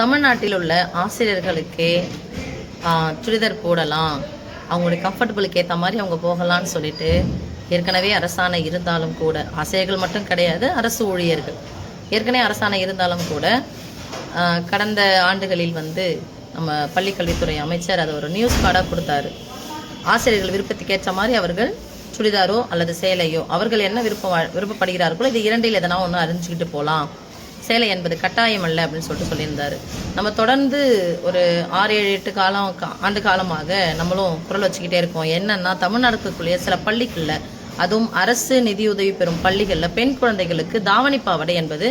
தமிழ்நாட்டில் உள்ள ஆசிரியர்களுக்கு சுடிதார் போடலாம். அவங்களுடைய கம்ஃபர்டபுளுக்கு ஏற்ற மாதிரி அவங்க போகலாம்னு சொல்லிட்டு ஏற்கனவே அரசாணை இருந்தாலும் கூட ஆசிரியர்கள் மட்டும் கிடையாது அரசு ஊழியர்கள். ஏற்கனவே அரசாணை இருந்தாலும் கூட கடந்த ஆண்டுகளில் வந்து நம்ம பள்ளிக்கல்வித்துறை அமைச்சர் அதை ஒரு நியூஸ் கார்டாக கொடுத்தாரு. ஆசிரியர்கள் விருப்பத்துக்கு ஏற்ற மாதிரி அவர்கள் சுடிதாரோ அல்லது சேலையோ அவர்கள் என்ன விருப்பம் விருப்பப்படுகிறார்களோ இது இரண்டில் எதனா ஒன்று அறிஞ்சிக்கிட்டு போகலாம் சேலை என்பது கட்டாயம் அல்ல அப்படின்னு சொல்லிட்டு சொல்லியிருந்தார். நம்ம தொடர்ந்து ஒரு ஆறு ஏழு எட்டு காலம் கா- ஆண்டு காலமாக நம்மளும் குரல் வச்சுக்கிட்டே இருக்கோம். என்னன்னா தமிழ்நாடுக்குள்ளேயே சில பள்ளிகளில் அதுவும் அரசு நிதியுதவி பெறும் பள்ளிகளில் பெண் குழந்தைகளுக்கு தாவணி பாவடை என்பது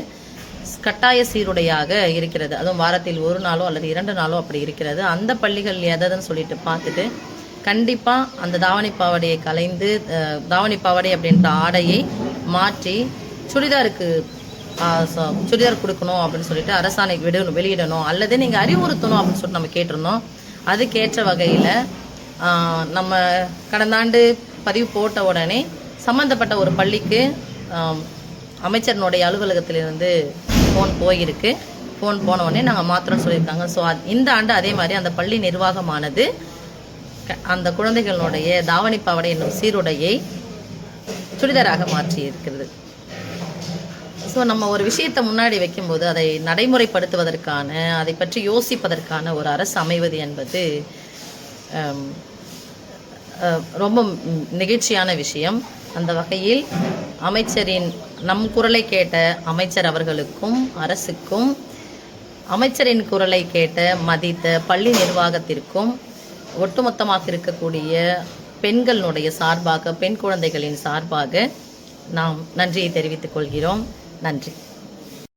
கட்டாய சீருடையாக இருக்கிறது. அதுவும் வாரத்தில் ஒரு நாளோ அல்லது இரண்டு நாளோ அப்படி இருக்கிறது. அந்த பள்ளிகள் எதுன்னு சொல்லிட்டு பார்த்துட்டு கண்டிப்பாக அந்த தாவணி பாவாடையை கலைந்து தாவணி பாவடை அப்படின்ற ஆடையை மாற்றி சுடிதாருக்கு சுடிதார் கொடுக்கணும் அப்படின்னு சொல்லிட்டு அரசாணைக்கு விடணும் வெளியிடணும். அல்லது நீங்கள் அறிவுறுத்தணும் அப்படின்னு சொல்லிட்டு நம்ம கேட்டிருந்தோம். அதுக்கேற்ற வகையில் நம்ம கடந்த ஆண்டு பதிவு போட்ட உடனே சம்மந்தப்பட்ட ஒரு பள்ளிக்கு அமைச்சரனுடைய அமைச்சரினுடைய அலுவலகத்திலிருந்து ஃபோன் போயிருக்கு. ஃபோன் போன உடனே நாங்கள் மாத்திரம் சொல்லியிருக்காங்க. ஸோ இந்த ஆண்டு அதே மாதிரி அந்த பள்ளி நிர்வாகமானது க- அந்த குழந்தைகளுடைய தாவணி பாவடை என்னும் சீருடையை சுடிதாராக மாற்றி இருக்கிறது ஸோ நம்ம ஒரு விஷயத்தை முன்னாடி வைக்கும்போது அதை நடைமுறைப்படுத்துவதற்கான அதை பற்றி யோசிப்பதற்கான ஒரு அரசு அமைவது என்பது ரொம்ப நெகிழ்ச்சியான விஷயம். அந்த வகையில் அமைச்சரின் நம் குரலை கேட்ட அமைச்சர் அவர்களுக்கும் அரசுக்கும் அமைச்சரின் குரலை கேட்ட மதித்த பள்ளி நிர்வாகத்திற்கும் ஒட்டுமொத்தமாக இருக்கக்கூடிய பெண்களுடைய சார்பாக பெண் குழந்தைகளின் சார்பாக நாம் நன்றியை தெரிவித்துக் கொள்கிறோம். நன்றி